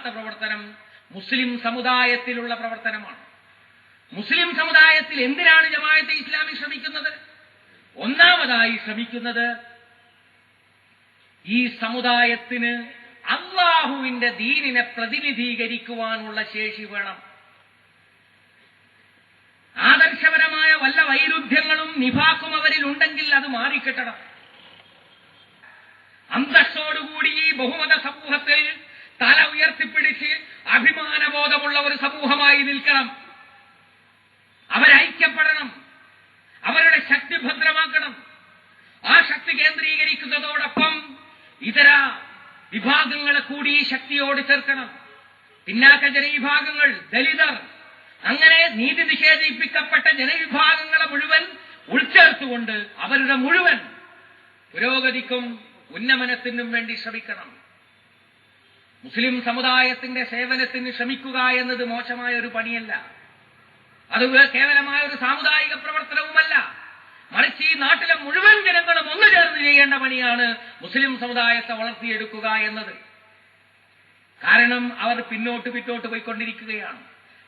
മൂന്നാമത്തെ പ്രവർത്തനം മുസ്ലിം സമുദായത്തിലുള്ള പ്രവർത്തനമാണ്. മുസ്ലിം സമുദായത്തിൽ എന്തിനാണ് ജമായത്തെ ഇസ്ലാമി ശ്രമിക്കുന്നത്? ഒന്നാമതായി ശ്രമിക്കുന്നത് ഈ സമുദായത്തിന് അള്ളാഹുവിന്റെ ദീനിനെ പ്രതിനിധീകരിക്കുവാനുള്ള ശേഷി വേണം. ആദർശപരമായ വല്ല വൈരുദ്ധ്യങ്ങളും നിഭാക്കും അവരിൽ ഉണ്ടെങ്കിൽ അത് മാറിക്കിട്ടണം. അന്തസ്സോടുകൂടി ഈ ബഹുമത സമൂഹത്തിൽ തല ഉയർത്തിപ്പിടിച്ച് അഭിമാനബോധമുള്ള ഒരു സമൂഹമായി നിൽക്കണം. അവരൈക്യപ്പെടണം. അവരുടെ ശക്തി ഭദ്രമാക്കണം. ആ ശക്തി കേന്ദ്രീകരിക്കുന്നതോടൊപ്പം ഇതര വിഭാഗങ്ങളെ കൂടി ഈ ശക്തിയോട് ചേർക്കണം. പിന്നാക്ക ജനവിഭാഗങ്ങൾ ദലിതർ അങ്ങനെ നീതി നിഷേധിപ്പിക്കപ്പെട്ട ജനവിഭാഗങ്ങളെ മുഴുവൻ ഉൾച്ചേർത്തുകൊണ്ട് അവരുടെ മുഴുവൻ പുരോഗതിക്കും ഉന്നമനത്തിനും വേണ്ടി ശ്രമിക്കണം. മുസ്ലിം സമുദായത്തിന്റെ സേവനത്തിന് ശ്രമിക്കുക എന്നത് മോശമായ ഒരു പണിയല്ല. അത് കേവലമായ ഒരു സാമുദായിക പ്രവർത്തനവുമല്ല. മറിച്ച് ഈ നാട്ടിലെ മുഴുവൻ ജനങ്ങളും ഒന്നു ചേർന്ന് ചെയ്യേണ്ട പണിയാണ് മുസ്ലിം സമുദായത്തെ വളർത്തിയെടുക്കുക എന്നത്. കാരണം അവർ പിന്നോട്ട് പിന്നോട്ട് പോയിക്കൊണ്ടിരിക്കുകയാണ്.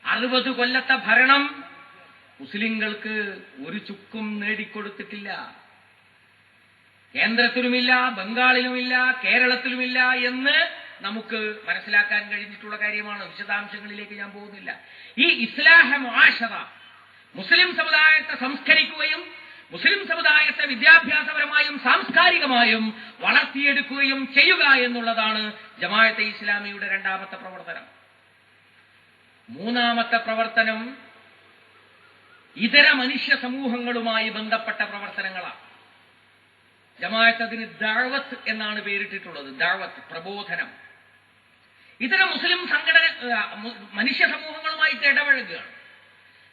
അറുപത് കൊല്ലത്തെ ഭരണം മുസ്ലിങ്ങൾക്ക് ഒരു ചുക്കും നേടിക്കൊടുത്തിട്ടില്ല. കേന്ദ്രത്തിലുമില്ല ബംഗാളിലുമില്ല കേരളത്തിലുമില്ല എന്ന് നമുക്ക് മനസ്സിലാക്കാൻ കഴിഞ്ഞിട്ടുള്ള കാര്യമാണ്. വിശദാംശങ്ങളിലേക്ക് ഞാൻ പോകുന്നില്ല. ഈ ഇസ്ലാഹ മുആശറ മുസ്ലിം സമുദായത്തെ സംസ്കരിക്കുകയും മുസ്ലിം സമുദായത്തെ വിദ്യാഭ്യാസപരമായും സാംസ്കാരികമായും വളർത്തിയെടുക്കുകയും ചെയ്യുക എന്നുള്ളതാണ് ജമാഅത്തെ ഇസ്ലാമിയുടെ രണ്ടാമത്തെ പ്രവർത്തനം. മൂന്നാമത്തെ പ്രവർത്തനം ഇതര മനുഷ്യ സമൂഹങ്ങളുമായി ബന്ധപ്പെട്ട പ്രവർത്തനങ്ങളാണ്. ജമാഅത്ത് അതിന് ദാവത്ത് എന്നാണ് പേരിട്ടിട്ടുള്ളത്. ദാവത്ത് പ്രബോധനം. ഇതര മുസ്ലിം സംഘടന മനുഷ്യ സമൂഹങ്ങളുമായിട്ട് ഇടപഴകുകയാണ്.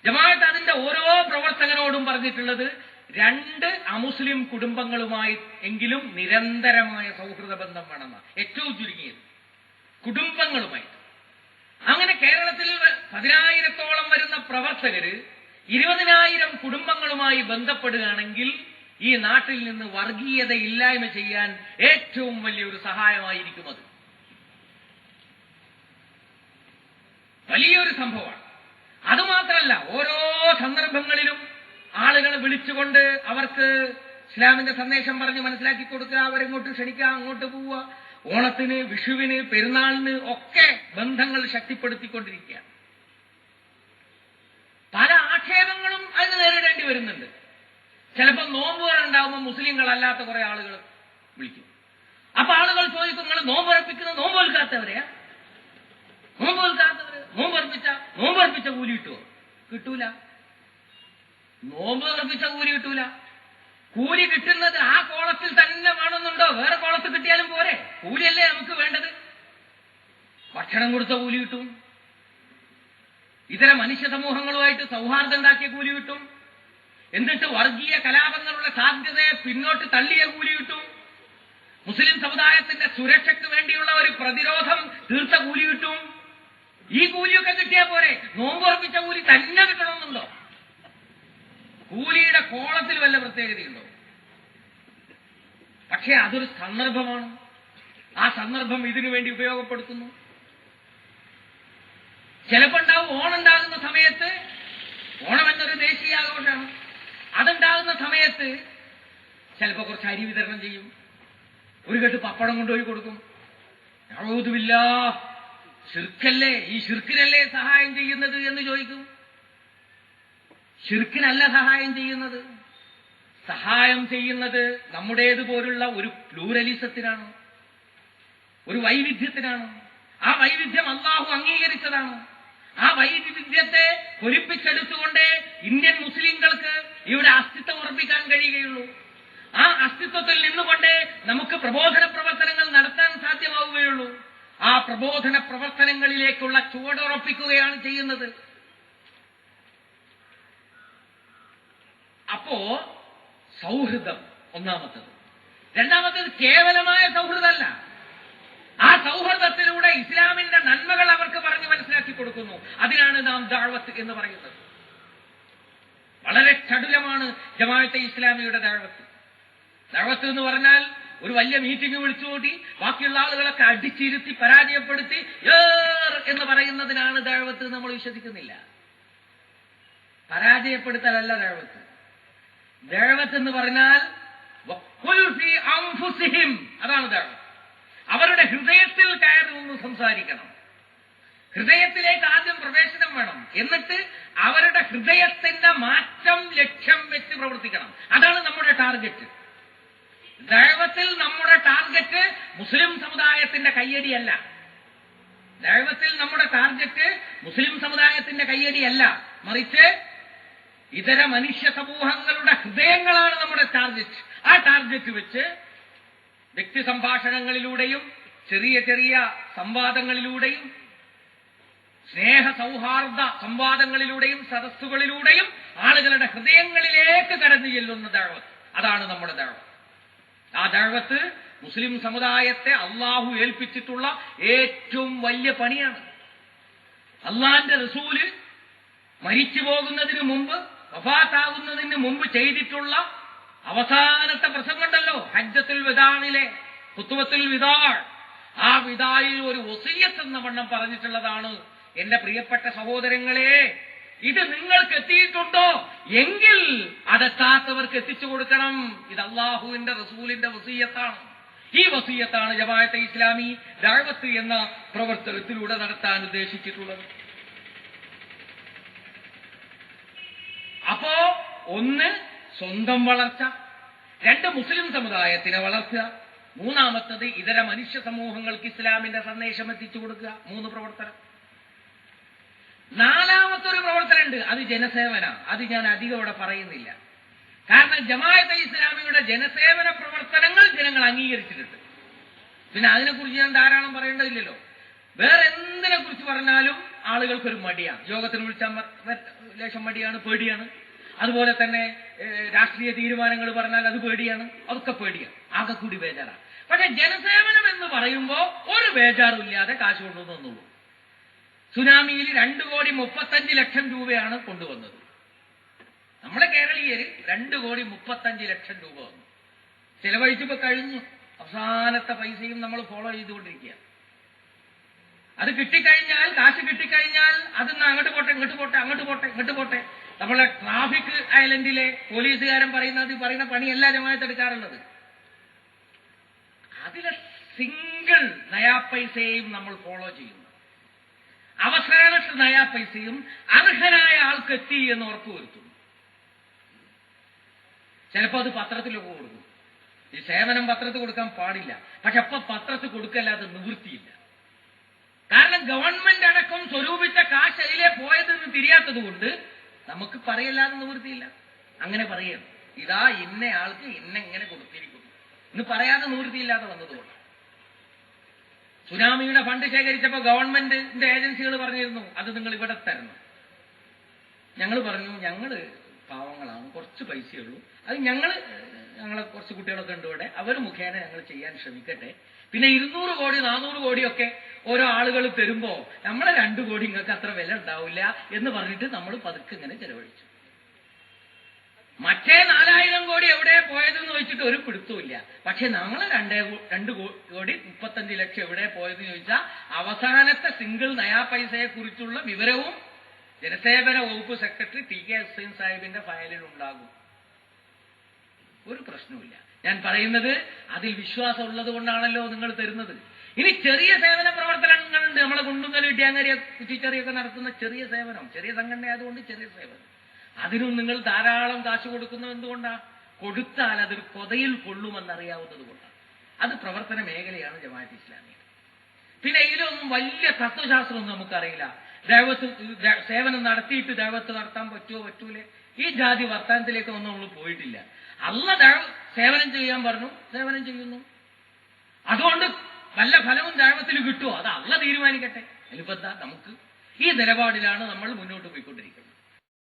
ജമാഅത്ത് അതിന്റെ ഓരോ പ്രവർത്തകനോടും പറഞ്ഞിട്ടുള്ളത് രണ്ട് അമുസ്ലിം കുടുംബങ്ങളുമായി എങ്കിലും നിരന്തരമായ സൗഹൃദ ബന്ധം വേണമെന്നാണ്. ഏറ്റവും ചുരുങ്ങിയത്. കുടുംബങ്ങളുമായിട്ട് അങ്ങനെ കേരളത്തിൽ പതിനായിരത്തോളം വരുന്ന പ്രവർത്തകര് ഇരുപതിനായിരം കുടുംബങ്ങളുമായി ബന്ധപ്പെടുകയാണെങ്കിൽ ഈ നാട്ടിൽ നിന്ന് വർഗീയത ഇല്ലായ്മ ചെയ്യാൻ ഏറ്റവും വലിയൊരു സഹായമായിരിക്കുന്നത്. വലിയൊരു സംഭവമാണ്. അതുമാത്രമല്ല ഓരോ സന്ദർഭങ്ങളിലും ആളുകളെ വിളിച്ചുകൊണ്ട് അവർക്ക് ഇസ്ലാമിന്റെ സന്ദേശം പറഞ്ഞ് മനസ്സിലാക്കി കൊടുക്കുക അവരെങ്ങോട്ട് ക്ഷണിക്കുക അങ്ങോട്ട് പോവുക ഓണത്തിന് വിഷുവിന് പെരുന്നാളിന് ഒക്കെ ബന്ധങ്ങൾ ശക്തിപ്പെടുത്തിക്കൊണ്ടിരിക്കുക പല ആക്ഷേപങ്ങളും അതിന് നേരിടേണ്ടി വരുന്നുണ്ട്. ചിലപ്പോൾ മുസ്ലിങ്ങൾ മുസ്ലിങ്ങളല്ലാത്ത കുറെ ആളുകൾ വിളിക്കും. അപ്പൊ ആളുകൾ ചോദിക്കും നിങ്ങൾ നോമ്പുറപ്പിക്കുന്ന നോമ്പൊൽക്കാത്തവരെയാ നോമ്പൊൽക്കാത്തവര് നോമ്പുറപ്പിച്ച നോമ്പുറപ്പിച്ച കൂലി കിട്ടുമോ കിട്ടൂല. നോമ്പ് ഉറപ്പിച്ച കൂലി കിട്ടൂല. കൂലി കിട്ടുന്നത് ആ കോളത്തിൽ തന്നെ വേണമെന്നുണ്ടോ? വേറെ കോളത്തിൽ കിട്ടിയാലും പോരെ. കൂലിയല്ലേ നമുക്ക് വേണ്ടത്. ഭക്ഷണം കൊടുത്ത കൂലി കിട്ടും. ഇതര മനുഷ്യ സമൂഹങ്ങളുമായിട്ട് സൗഹാർദ്ദം ഉണ്ടാക്കിയ കൂലി കിട്ടും. എന്നിട്ട് വർഗീയ കലാപങ്ങളുടെ സാധ്യതയെ പിന്നോട്ട് തള്ളിയ കൂലി കിട്ടും മുസ്ലിം സമുദായത്തിന്റെ സുരക്ഷയ്ക്ക് വേണ്ടിയുള്ള ഒരു പ്രതിരോധം തീർത്ത കൂലി കിട്ടും ഈ കൂലിയൊക്കെ കിട്ടിയാൽ പോരെ? നോമ്പുറപ്പിച്ച കൂലി തന്നെ കിട്ടണമെന്നുണ്ടോ? കൂലിയുടെ കോളത്തിൽ വല്ല പ്രത്യേകതയുണ്ടോ? പക്ഷേ അതൊരു സന്ദർഭമാണ്. ആ സന്ദർഭം ഇതിനു വേണ്ടി ഉപയോഗപ്പെടുത്തുന്നു. ചിലപ്പോ ഉണ്ടാവും ഓണം ഉണ്ടാകുന്ന സമയത്ത് ഓണം എന്നൊരു ദേശീയ ആഘോഷമാണ്. അതുണ്ടാകുന്ന സമയത്ത് ചിലപ്പോൾ കുറച്ച് അരി വിതരണം ചെയ്യും. ഒരു കെട്ട് പപ്പടം കൊണ്ടുപോയി കൊടുക്കും. ഔദുബില്ല ഷിർക്കല്ലേ ഈ ഷിർക്കിനല്ലേ സഹായം ചെയ്യുന്നത് എന്ന് ചോദിക്കും. ഷിർക്കിനല്ല സഹായം ചെയ്യുന്നത്. സഹായം ചെയ്യുന്നത് നമ്മുടേതുപോലുള്ള ഒരു പ്ലൂരലിസത്തിനാണ്. ഒരു വൈവിധ്യത്തിനാണ്. ആ വൈവിധ്യം അള്ളാഹു അംഗീകരിച്ചതാണ്. ആ വൈവിധ്യത്തെ പൊരിപ്പിച്ചെടുത്തുകൊണ്ട് ഇന്ത്യൻ മുസ്ലിങ്ങൾക്ക് ഇവിടെ അസ്തിത്വം ഉറപ്പിക്കാൻ കഴിയുകയുള്ളൂ. ആ അസ്തിത്വത്തിൽ നിന്നുകൊണ്ട് നമുക്ക് പ്രബോധന പ്രവർത്തനങ്ങൾ നടത്താൻ സാധ്യമാവുകയുള്ളൂ. ആ പ്രബോധന പ്രവർത്തനങ്ങളിലേക്കുള്ള ചുവടുറപ്പിക്കുകയാണ് ചെയ്യുന്നത്. അപ്പോ സൗഹൃദം ഒന്നാമത്തത്. രണ്ടാമത്തത് കേവലമായ സൗഹൃദമല്ല. ആ സൗഹൃദത്തിലൂടെ ഇസ്ലാമിന്റെ നന്മകൾ അവർക്ക് പറഞ്ഞ് മനസ്സിലാക്കി കൊടുക്കുന്നു. അതിനാണ് നാം ദാഴ്വത്ത് എന്ന് പറയുന്നത്. വളരെ ചടുലമാണ് ജമാഅത്തെ ഇസ്ലാമിയുടെ ദാഴ്വത്ത് ദാഴ്വത്ത് എന്ന് പറഞ്ഞാൽ ഒരു വലിയ മീറ്റിംഗ് വിളിച്ചുകൂട്ടി ബാക്കിയുള്ള ആളുകളൊക്കെ അടിച്ചിരുത്തി പരാജയപ്പെടുത്തി ഏർ എന്ന് പറയുന്നതിനാണ് ദാഴ്വത്ത് നമ്മൾ വിശ്വസിക്കുന്നില്ല. പരാജയപ്പെടുത്തലല്ല ദാഴ്വത്ത് ദാഴ്വത്ത് എന്ന് പറഞ്ഞാൽ അതാണ് ദഴവത്ത് അവരുടെ ഹൃദയത്തിൽ കയറി നിന്ന് സംസാരിക്കണം. ഹൃദയത്തിലേക്ക് ആദ്യം പ്രവേശനം വേണം. എന്നിട്ട് അവരുടെ ഹൃദയത്തിന്റെ മാറ്റം ലക്ഷ്യം വെച്ച് പ്രവർത്തിക്കണം. അതാണ് നമ്മുടെ ടാർഗറ്റ്. ദൈവത്തിൽ നമ്മുടെ ടാർഗറ്റ് മുസ്ലിം സമുദായത്തിന്റെ കയ്യടിയല്ല. ദൈവത്തിൽ നമ്മുടെ ടാർഗറ്റ് മുസ്ലിം സമുദായത്തിന്റെ കയ്യടിയല്ല. മറിച്ച് ഇതര മനുഷ്യ സമൂഹങ്ങളുടെ ഹൃദയങ്ങളാണ് നമ്മുടെ ടാർഗറ്റ്. ആ ടാർഗറ്റ് വെച്ച് വ്യക്തി സംഭാഷണങ്ങളിലൂടെയും ചെറിയ ചെറിയ സംവാദങ്ങളിലൂടെയും സ്നേഹ സൗഹാർദ്ദ സംവാദങ്ങളിലൂടെയും സദസ്സുകളിലൂടെയും ആളുകളുടെ ഹൃദയങ്ങളിലേക്ക് കടന്നു ചെല്ലുന്ന ദഴവത്ത്. അതാണ് നമ്മുടെ ദഴവത്ത്. ആ ദഴവത്ത് മുസ്ലിം സമുദായത്തെ അള്ളാഹു ഏൽപ്പിച്ചിട്ടുള്ള ഏറ്റവും വലിയ പണിയാണ്. അള്ളാന്റെ റസൂൽ മരിച്ചു പോകുന്നതിന് മുമ്പ് വഫാത്താകുന്നതിന് മുമ്പ് ചെയ്തിട്ടുള്ള അവസാനത്തെ പ്രസംഗമുണ്ടല്ലോ ഹജ്ജത്തുൽ വിതാണിലെ കുത്തുവത്തുൽ വിദാൾ ആ വിദായിൽ ഒരു ഒസിയത്ത് എന്ന വണ്ണം പറഞ്ഞിട്ടുള്ളതാണ് എന്റെ പ്രിയപ്പെട്ട സഹോദരങ്ങളെ. ഇത് നിങ്ങൾക്ക് എത്തിയിട്ടുണ്ടോ? എങ്കിൽ അതെത്താത്തവർക്ക് എത്തിച്ചു കൊടുക്കണം. ഇത് അള്ളാഹുവിന്റെ റസൂലിന്റെ വസീയത്താണ്. ഈ വസീയത്താണ് ജമാഅത്തെ ഇസ്ലാമി ദാഴ്വത്ത് എന്ന പ്രവർത്തനത്തിലൂടെ നടത്താൻ ഉദ്ദേശിച്ചിട്ടുള്ളത്. അപ്പോ ഒന്ന് സ്വന്തം വളർച്ച രണ്ട് മുസ്ലിം സമുദായത്തിനെ വളർത്തുക മൂന്നാമത്തത് ഇതര മനുഷ്യ സമൂഹങ്ങൾക്ക് ഇസ്ലാമിന്റെ സന്ദേശം എത്തിച്ചു കൊടുക്കുക. മൂന്ന് പ്രവർത്തനം. നാലാമത്തെ ഒരു പ്രവർത്തനമുണ്ട് അത് ജനസേവന. അത് ഞാൻ അധികം ഇവിടെ പറയുന്നില്ല. കാരണം ജമാഅത്തെ ഇസ്ലാമിയുടെ ജനസേവന പ്രവർത്തനങ്ങൾ ജനങ്ങൾ അംഗീകരിച്ചിട്ടുണ്ട്. പിന്നെ അതിനെക്കുറിച്ച് ഞാൻ ധാരാളം പറയേണ്ടതില്ലല്ലോ. വേറെ എന്തിനെ കുറിച്ച് പറഞ്ഞാലും ആളുകൾക്കൊരു മടിയാണ്. യോഗത്തിന് വിളിച്ചാൽ ലേശം മടിയാണ് പേടിയാണ്. അതുപോലെ തന്നെ രാഷ്ട്രീയ തീരുമാനങ്ങൾ പറഞ്ഞാൽ അത് പേടിയാണ് അതൊക്കെ പേടിയാണ്. ആകെ കൂടി ബേജാറാണ് പക്ഷെ ജനസേവനം എന്ന് പറയുമ്പോൾ ഒരു ബേജാറും ഇല്ലാതെ കാശ് കൊണ്ടുവന്നുള്ളൂ സുനാമിയിൽ രണ്ടു കോടി മുപ്പത്തഞ്ച് ലക്ഷം രൂപയാണ് കൊണ്ടുവന്നത്. നമ്മളെ കേരളീയര് രണ്ടു കോടി മുപ്പത്തഞ്ച് ലക്ഷം രൂപ വന്നു. ചിലവഴിച്ചപ്പോ കഴിഞ്ഞു. അവസാനത്തെ പൈസയും നമ്മൾ ഫോളോ ചെയ്തുകൊണ്ടിരിക്കുക അത് കിട്ടിക്കഴിഞ്ഞാൽ കാശ് കിട്ടിക്കഴിഞ്ഞാൽ അതിന്ന് അങ്ങോട്ട് പോട്ടെ ഇങ്ങോട്ട് പോട്ടെ അങ്ങോട്ട് പോട്ടെ ഇങ്ങോട്ട് പോട്ടെ. നമ്മളെ ട്രാഫിക് ഐലൻഡിലെ പോലീസുകാരൻ പറയുന്നത് പറയുന്ന പണിയല്ല ജമാത്ത് എടുക്കാറുള്ളത്. അതിലെ സിംഗിൾ നയാ പൈസയും നമ്മൾ ഫോളോ ചെയ്യുന്നു. അവസാനത്തെ നയാ പൈസയും അർഹനായ ആൾക്ക് എത്തി എന്ന് ഉറപ്പുവരുത്തുന്നു ചിലപ്പോൾ അത് പത്രത്തിലൊക്കെ കൊടുക്കും. ഈ സേവനം പത്രത്തിൽ കൊടുക്കാൻ പാടില്ല. പക്ഷെ അപ്പൊ പത്രത്തിൽ കൊടുക്കല്ലാതെ നിവൃത്തിയില്ല. കാരണം ഗവൺമെന്റ് അടക്കം സ്വരൂപിച്ച കാശ് അതിലെ പോയതെന്ന് തിരിയാത്തത് കൊണ്ട് നമുക്ക് പറയല്ലാതെ നിവൃത്തിയില്ല. അങ്ങനെ പറയണം ഇതാ ഇന്ന ആൾക്ക് ഇന്ന ഇങ്ങനെ കൊടുത്തിരിക്കുന്നു. ഇന്ന് പറയാതെ നിവൃത്തിയില്ലാതെ വന്നതുകൊണ്ട് സുനാമിയുടെ ഫണ്ട് ശേഖരിച്ചപ്പോൾ ഗവൺമെന്റിന്റെ ഏജൻസികൾ പറഞ്ഞിരുന്നു അത് നിങ്ങൾ ഇവിടെ തരണം. ഞങ്ങൾ പറഞ്ഞു ഞങ്ങൾ പാവങ്ങളാണ് കുറച്ച് പൈസയുള്ളൂ അത് ഞങ്ങൾ ഞങ്ങളെ കുറച്ച് കുട്ടികളൊക്കെ ഉണ്ട് ഇവിടെ. അവർ മുഖേന ഞങ്ങൾ ചെയ്യാൻ ശ്രമിക്കട്ടെ. പിന്നെ ഇരുന്നൂറ് കോടി നാനൂറ് കോടിയൊക്കെ ഓരോ ആളുകൾ തരുമ്പോ നമ്മളെ രണ്ടു കോടി നിങ്ങൾക്ക് അത്ര വില ഉണ്ടാവില്ല എന്ന് പറഞ്ഞിട്ട് നമ്മൾ പതുക്കെ ഇങ്ങനെ ചെലവഴിച്ചു. മറ്റേ നാലായിരം കോടി എവിടെ പോയതെന്ന് ചോദിച്ചിട്ട് ഒരു പിടുത്തുമില്ല പക്ഷെ നമ്മൾ രണ്ടേ രണ്ട് കോടി മുപ്പത്തഞ്ച് ലക്ഷം എവിടെ പോയതെന്ന് ചോദിച്ചാൽ അവസാനത്തെ സിംഗിൾ നയാ പൈസയെ കുറിച്ചുള്ള വിവരവും ജനസേവന വകുപ്പ് സെക്രട്ടറി ടി കെ ഹുസൈൻ സാഹിബിന്റെ ഫയലിൽ ഉണ്ടാകും ഒരു പ്രശ്നവുമില്ല. ഞാൻ പറയുന്നത് അതിൽ വിശ്വാസം ഉള്ളത് കൊണ്ടാണല്ലോ നിങ്ങൾ തരുന്നത്. ഇനി ചെറിയ സേവന പ്രവർത്തനങ്ങളുണ്ട്. നമ്മളെ കുണ്ടുങ്ങൽ ഇട്ടിയാങ്ങരിയ കുറ്റിച്ചെറിയൊക്കെ നടത്തുന്ന ചെറിയ സേവനം. ചെറിയ സംഘടന ആയതുകൊണ്ട് ചെറിയ സേവനം. അതിനും നിങ്ങൾ ധാരാളം കാശ് കൊടുക്കുന്നത് എന്തുകൊണ്ടാ? കൊടുത്താൽ അതൊരു കൊതയിൽ കൊള്ളുമെന്നറിയാവുന്നത് കൊണ്ടാണ് അത് പ്രവർത്തന മേഖലയാണ് ജമാഅത്ത് ഇസ്ലാമി. പിന്നെ ഇതിലൊന്നും വലിയ തത്വശാസ്ത്രമൊന്നും നമുക്കറിയില്ല. ദൈവത്ത് സേവനം നടത്തിയിട്ട് ദൈവത്ത് നടത്താൻ പറ്റുമോ പറ്റൂലേ? ഈ ജാതി വർത്താനത്തിലേക്കൊന്നും നമ്മൾ പോയിട്ടില്ല. അല്ല സേവനം ചെയ്യാൻ പറഞ്ഞു സേവനം ചെയ്യുന്നു. അതുകൊണ്ട് നല്ല ഫലവും ദൈവത്തിൽ കിട്ടുമോ അത് അല്ല തീരുമാനിക്കട്ടെ. അതിലിപ്പോ നമുക്ക് ഈ നിലപാടിലാണ് നമ്മൾ മുന്നോട്ട് പോയിക്കൊണ്ടിരിക്കുന്നത്.